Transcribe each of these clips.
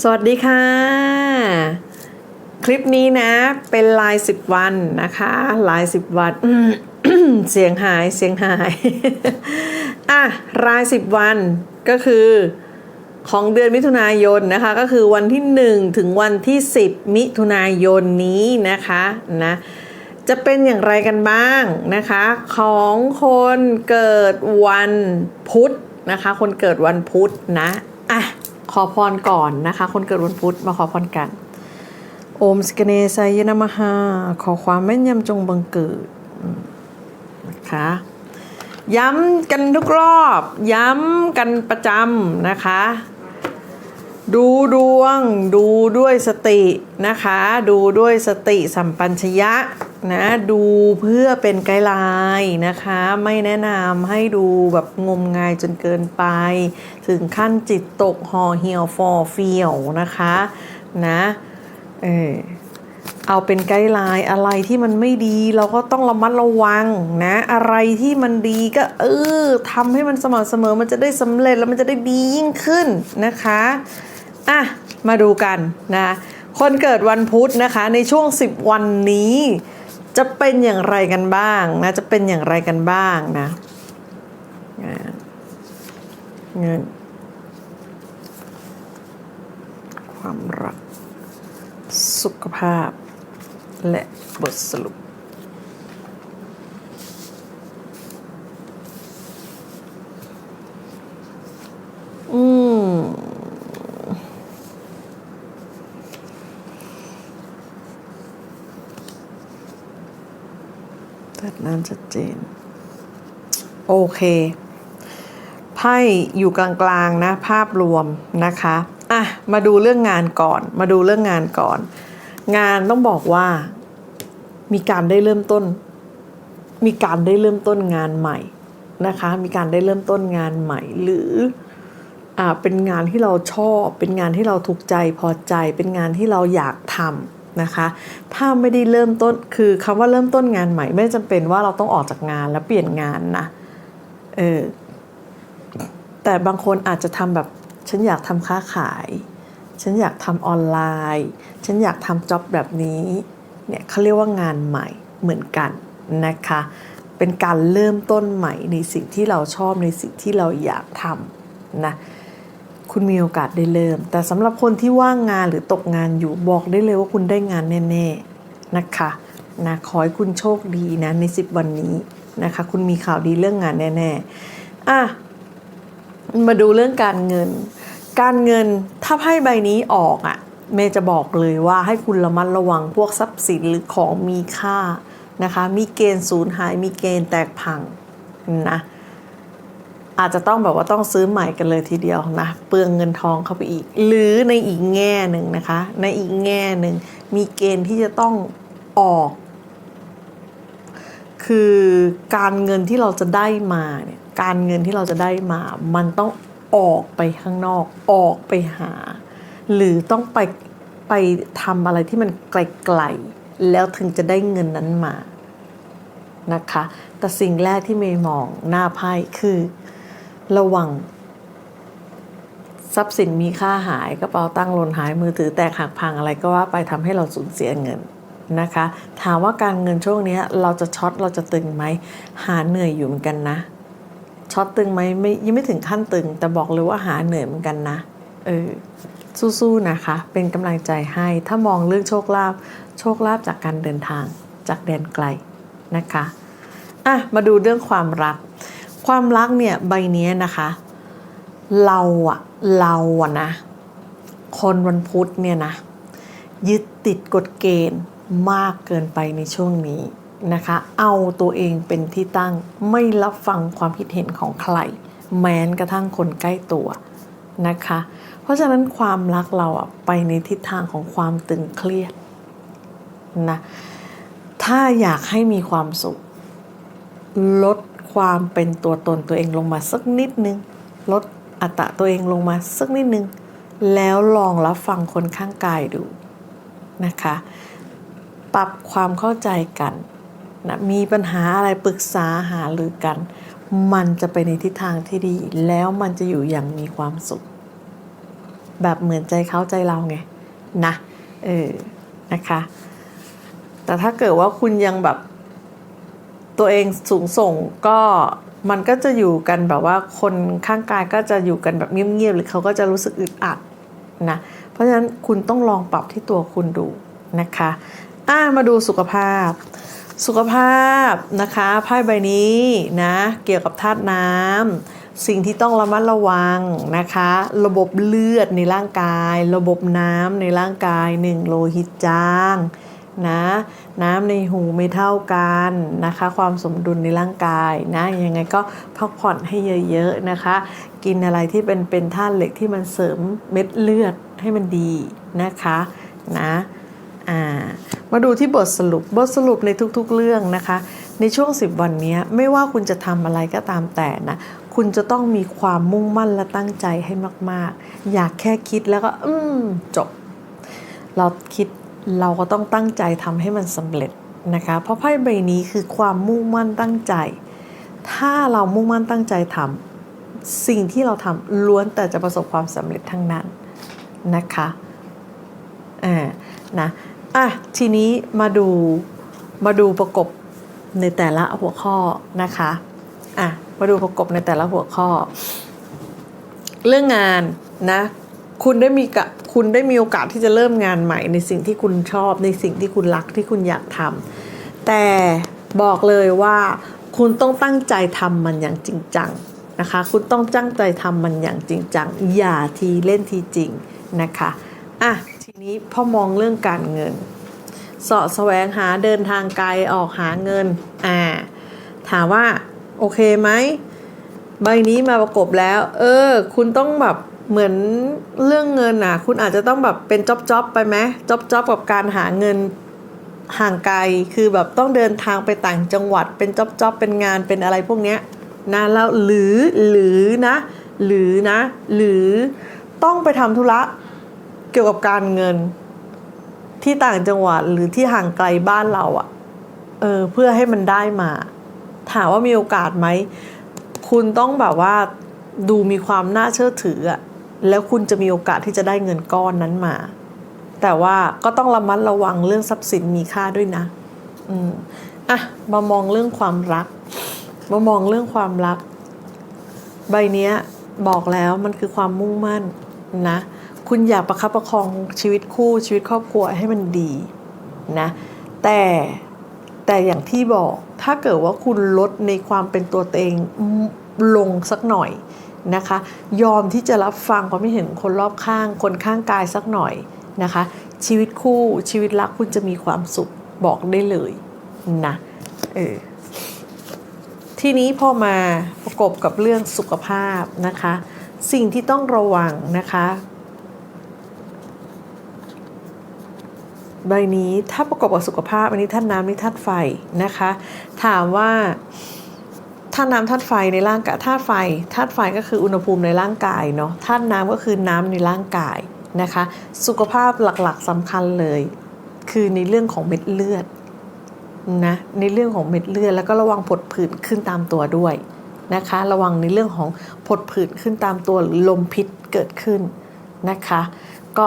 สวัสดีค่ะ คลิปนี้นะเป็นลายสิบวันนะคะลายสิบวันเสียงหายเสียงหายอะรายสิบวันก็คือของเดือนมิถุนายนนะคะก็คือวันที่ 1 ถึงวันที่ 10 มิถุนายนนี้นะคะนะจะเป็นอย่างไรกันบ้างนะคะ ของคนเกิดวันพุธนะคะ คนเกิดวันพุธนะ ขอพรก่อนนะคะ คนเกิดวันพุธมาขอพรกัน โอมสกเนสายนามหาขอความแม่นยำจงบังเกิดนะคะย้ำกันทุกรอบ ย้ำกันประจำนะคะ ดูดวง ดูด้วยสตินะคะ ดูด้วยสติสัมปัญชยะ นะดูเพื่อเป็นไกด์ไลน์นะคะ ไม่แนะนำให้ดูแบบงมงายจนเกินไป ถึงขั้นจิตตกห่อเหี่ยวฟอเฟียวนะคะนะเออเอาเป็นไกด์ไลน์อะไรที่มันไม่ดีเราก็ต้องระมัดระวังนะ อะไรที่มันดีก็เออทำให้มันสม่ำเสมอมันจะได้สำเร็จแล้วมันจะได้ดียิ่งขึ้นนะคะอะมาดูกันนะคนเกิดวันพุธนะคะในช่วง 10 วันนี้ จะเป็นอย่างไรกันบ้างนะจะเป็นอย่างไรกันบ้างนะเงินความรัก สุขภาพและบทสรุป น้ำชัดเจน โอเค ไพ่อยู่กลางๆนะภาพรวมนะคะ อะ มาดูเรื่องงานก่อน มาดูเรื่องงานก่อน งานต้องบอกว่า มีการได้เริ่มต้น มีการได้เริ่มต้นงานใหม่นะคะ มีการได้เริ่มต้นงานใหม่หรืออ่าเป็นงานที่เราชอบ เป็นงานที่เราถูกใจพอใจ เป็นงานที่เราอยากทำ นะคะ ถ้าไม่ได้เริ่มต้นคือคำว่าเริ่มต้นงานใหม่ ไม่จำเป็นว่าเราต้องออกจากงานแล้วเปลี่ยนงานนะเออแต่บางคนอาจจะทำแบบฉันอยากทำค้าขาย ฉันอยากทำออนไลน์ ฉันอยากทำจ็อบแบบนี้เนี่ยเขาเรียกว่างานใหม่เหมือนกันนะคะ เป็นการเริ่มต้นใหม่ในสิ่งที่เราชอบในสิ่งที่เราอยากทำนะ คุณมีโอกาสได้เริ่ม แต่สำหรับคนที่ว่างงานหรือตกงานอยู่บอกได้เลยว่าคุณได้งานแน่ๆนะคะนะขอให้คุณโชคดีนะใน 10 วันนี้นะคะ คุณมีข่าวดีเรื่องงานแน่ๆอะมาดูเรื่องการเงิน การเงินถ้าไพ่ใบนี้ออกอะ่ะเมย์จะบอกเลยว่าให้คุณระมัดระวังพวกทรัพย์สินหรือของมีค่านะคะ มีเกณฑ์สูญหายมีเกณฑ์แตกพังนะ อาจจะต้องแบบว่าต้องซื้อใหม่กันเลยทีเดียวนะเปลืองเงินทองเข้าไปอีก หรือในอีกแง่หนึ่งนะคะ ในอีกแง่หนึ่งมีเกณฑ์ที่จะต้องออก คือการเงินที่เราจะได้มาเนี่ยการเงินที่เราจะได้มา มันต้องออกไปข้างนอก ออกไปหา หรือต้องไปไปทำอะไรที่มันไกลๆแล้วถึงจะได้เงินนั้นมานะคะ แต่สิ่งแรกที่เมย์มองหน้าไพ่คือ ระวัง ทรัพย์สินมีค่าหายกระเป๋าตั้งค์หล่นหายมือถือแตกหักพังอะไรก็ว่าไปทำให้เราสูญเสียเงินนะคะ ถามว่าการเงินช่วงนี้เราจะช็อตเราจะตึงไหมหาเหนื่อยอยู่เหมือนกันนะช็อตตึงไหมไม่ยังไม่ถึงขั้นตึง แต่บอกเลยว่าหาเหนื่อยเหมือนกันนะเออสู้ๆนะคะ เป็นกำลังใจให้ถ้ามองเรื่องโชคลาภโชคลาภจากการเดินทางจากแดนไกลนะคะอะมาดูเรื่องความรัก ความรักเนี่ยใบนี้นะคะ เราอะเราอะนะ คนวันพุธเนี่ยนะ ยึดติดกฎเกณฑ์มากเกินไปในช่วงนี้นะคะ เอาตัวเองเป็นที่ตั้งไม่รับฟังความคิดเห็นของใคร แม้นกระทั่งคนใกล้ตัวนะคะ เพราะฉะนั้นความรักเราอะไปในทิศทางของความตึงเครียดนะถ้าอยากให้มีความสุข ลด ความเป็นตัวตนตัวเองลงมาสักนิดนึง ลดอัตราตัวเองลงมาสักนิดนึง แล้วลองรับฟังคนข้างกายดูนะคะ ปรับความเข้าใจกันนะมีปัญหาอะไรปรึกษาหารือกัน มันจะไปในทิศทางที่ดี แล้วมันจะอยู่อย่างมีความสุข แบบเหมือนใจเขาใจเราไงนะเออนะคะ แต่ถ้าเกิดว่าคุณยังแบบ ตัวเองสูงส่งก็มันก็จะอยู่กันแบบว่าคนข้างกายก็จะอยู่กันแบบเงียบๆหรือเขาก็จะรู้สึกอึดอัดนะเพราะฉะนั้นคุณต้องลองปรับที่ตัวคุณดูนะคะอ่ามาดูสุขภาพ สุขภาพนะคะไพ่ใบนี้นะเกี่ยวกับธาตุน้ำสิ่งที่ต้องระมัดระวังนะคะ ระบบเลือดในร่างกาย ระบบน้ำในร่างกายหนึ่งโลหิตจาง นะน้ำในหูไม่เท่ากันนะคะ ความสมดุลในร่างกายนะยังไงก็พักผ่อนให้เยอะๆนะคะ กินอะไรที่เป็นเป็นธาตุเหล็กที่มันเสริมเม็ดเลือดให้มันดีนะคะนะอ่ามาดูที่บทสรุปบทสรุปในทุกๆเรื่องนะคะ ในช่วง 10 วันนี้ไม่ว่าคุณจะทำอะไรก็ตามแต่นะคุณจะต้องมีความมุ่งมั่นและตั้งใจให้มาก ๆ อยากแค่คิดแล้วก็อืมจบ เราคิด เราก็ต้องตั้งใจทำให้มันสำเร็จนะคะ เพราะไพ่ใบนี้คือความมุ่งมั่นตั้งใจ ถ้าเรามุ่งมั่นตั้งใจทำสิ่งที่เราทำล้วนแต่จะประสบความสำเร็จทั้งนั้นนะคะอ่านะอะทีนี้มาดูมาดูประกบในแต่ละหัวข้อนะคะอะมาดูประกบในแต่ละหัวข้อ เรื่องงานนะคุณได้มีกะ คุณได้มีโอกาสที่จะเริ่มงานใหม่ ในสิ่งที่คุณชอบ ในสิ่งที่คุณรักที่คุณอยากทำแต่บอกเลยว่าคุณต้องตั้งใจทำมันอย่างจริงจังนะคะ คุณต้องตั้งใจทำมันอย่างจริงจัง อย่าทีเล่นทีจริงนะคะอะทีนี้พอมองเรื่องการเงินเสาะแสวงหาเดินทางไกลออกหาเงินอ่าถามว่าโอเคไหมใบนี้มาประกบแล้ว เออ คุณต้องแบบ เหมือนเรื่องเงินน่ะ คุณอาจจะต้องแบบเป็นจ็อบจ็อบไปไหมจ็อบจ็อบกับการหาเงินห่างไกล คือแบบต้องเดินทางไปต่างจังหวัด เป็นจ็อบจ็อบเป็นงานเป็นอะไรพวกเนี้ยนะแล้วหรือหรือนะ หรือนะ หรือต้องไปทำธุระเกี่ยวกับการเงินที่ต่างจังหวัดหรือที่ห่างไกลบ้านเราอะ่ะ เออ เพื่อให้มันได้มา ถามว่ามีโอกาสไหม คุณต้องแบบว่าดูมีความน่าเชื่อถืออะ แล้วคุณจะมีโอกาสที่จะได้เงินก้อนนั้นมา แต่ว่าก็ต้องระมัดระวังเรื่องทรัพย์สินมีค่าด้วยนะ อืมอะมามองเรื่องความรัก มามองเรื่องความรัก ใบเนี้ยบอกแล้วมันคือความมุ่งมั่นนะ คุณอยากประคับประคองชีวิตคู่ชีวิตครอบครัวให้มันดีนะ แต่แต่อย่างที่บอกถ้าเกิดว่าคุณลดในความเป็นตัวเองลงสักหน่อย นะคะ ยอมที่จะรับฟังความคิดเห็นคนรอบข้าง คนข้างกายสักหน่อยนะคะ ชีวิตคู่ชีวิตรักคุณจะมีความสุขบอกได้เลยนะเออทีนี้พอมาประกบกับเรื่องสุขภาพนะคะ สิ่งที่ต้องระวังนะคะใบนี้ถ้าประกอบกับสุขภาพอันนี้ธาตุน้ำนี่ธาตุไฟนะคะ ถามว่า ธาตุน้ำธาตุไฟในร่างกายธาตุไฟธาตุไฟก็คืออุณหภูมิในร่างกายเนาะธาตุน้ำก็คือน้ำในร่างกายนะคะ สุขภาพหลักๆสำคัญเลย คือในเรื่องของเม็ดเลือดนะในเรื่องของเม็ดเลือดแล้วก็ระวังผดผื่นขึ้นตามตัวด้วยนะคะ ระวังในเรื่องของผดผื่นขึ้นตามตัวลมพิษเกิดขึ้นนะคะ ก็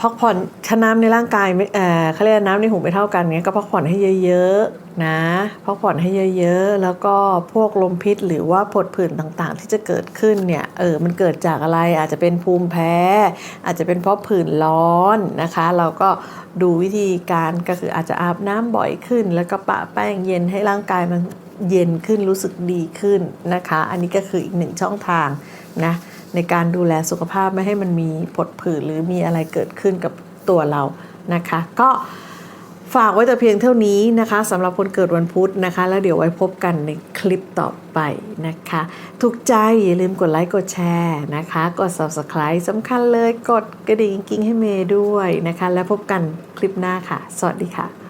พักผ่อนถ้าน้ำในร่างกายไม่เออเขาเรียกน้ำในหูไม่เท่ากันเนี้ยก็พักผ่อนให้เยอะๆนะพักผ่อนให้เยอะๆ แล้วก็พวกลมพิษหรือว่าผดผื่นต่างๆ ที่จะเกิดขึ้นเนี่ยเออมันเกิดจากอะไรอาจจะเป็นภูมิแพ้ อาจจะเป็นเพราะผื่นร้อนนะคะ เราก็ดูวิธีการก็คืออาจจะอาบน้ำบ่อยขึ้น แล้วก็ปะแป้งเย็นให้ร่างกายมันเย็นขึ้นรู้สึกดีขึ้นนะคะ อันนี้ก็คืออีกหนึ่งช่องทางนะ ในการดูแลสุขภาพไม่ให้มันมีผดผื่นหรือมีอะไรเกิดขึ้นกับตัวเรานะคะ ก็ฝากไว้แต่เพียงเท่านี้นะคะสำหรับคนเกิดวันพุธนะคะ แล้วเดี๋ยวไว้พบกันในคลิปต่อไปนะคะ ถูกใจอย่าลืมกดไลค์กดแชร์นะคะ กด subscribe สำคัญเลยกดกระดิ่งกิ้งให้เมย์ด้วยนะคะ แล้วพบกันคลิปหน้าค่ะ สวัสดีค่ะ